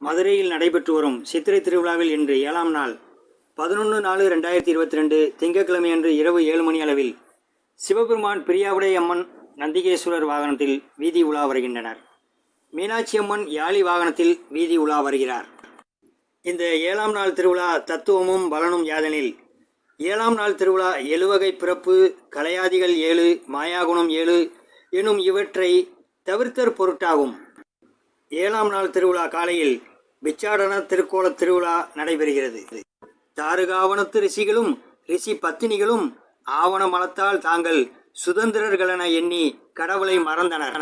மதுரையில் நடைபெற்று வரும் சித்திரை திருவிழாவில் இன்று ஏழாம் நாள் பதினொன்று நாலு ரெண்டாயிரத்தி இருபத்தி ரெண்டு திங்கட்கிழமை அன்று இரவு ஏழு மணி அளவில் சிவபெருமான் பிரியாவுடை அம்மன் நந்திகேஸ்வரர் வாகனத்தில் வீதி உலா வருகின்றனர். மீனாட்சி அம்மன் யாழி வாகனத்தில் வீதி உலா வருகிறார். இந்த ஏழாம் நாள் திருவிழா தத்துவமும் பலனும் யாதெனில் ஏழாம் நாள் திருவிழா எழுவகை பிறப்பு கலையாதிகள் ஏழு மாயாகுணம் ஏழு எனும் இவற்றை தவிர்த்தற் பொருட்டாகும். ஏழாம் நாள் திருவிழா காலையில் பிச்சாடன திருக்கோல திருவிழா நடைபெறுகிறது. தாருகாவனத்து ரிஷிகளும் ரிஷி பத்தினிகளும் ஆவண மலத்தால் தாங்கள் சுதந்திரர்களென எண்ணி கடவுளை மறந்தனர்.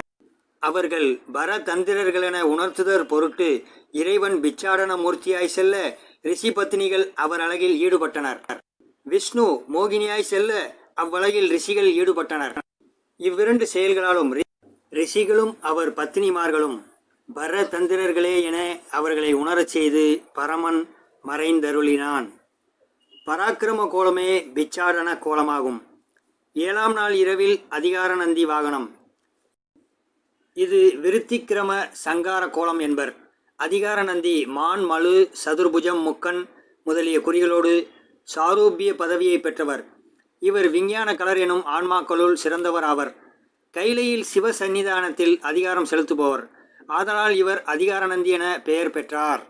அவர்கள் பரதந்திரர்களென உணர்த்துதற் பொருட்டு இறைவன் பிச்சாடன மூர்த்தியாய் செல்ல ரிஷி பத்தினிகள் அவர் அழகில் ஈடுபட்டனர். விஷ்ணு மோகினியாய் செல்ல அவ்வழகில் ரிஷிகள் ஈடுபட்டனர். இவ்விரண்டு செயல்களாலும் ரிஷிகளும் அவர் பத்தினிமார்களும் பரதந்திரர்களே என அவர்களை உணரச் செய்து பரமன் மறைந்தருளினான். பராக்கிரம கோலமே பிச்சாடன கோலமாகும். ஏழாம் நாள் இரவில் அதிகார நந்தி வாகனம். இது விருத்திக்கிரம சங்கார கோலம் என்பர். அதிகார நந்தி மான் மலு சதுர்புஜம் முக்கன் முதலிய குறிகளோடு சாரூபிய பதவியை பெற்றவர். இவர் விஞ்ஞான கலர் எனும் ஆன்மாக்களுள் சிறந்தவர் ஆவர். கைலையில் சிவ சந்நிதானத்தில் அதிகாரம் செலுத்துபவர். ஆதலால் இவர் அதிகாரநந்தி என பெயர் பெற்றார்.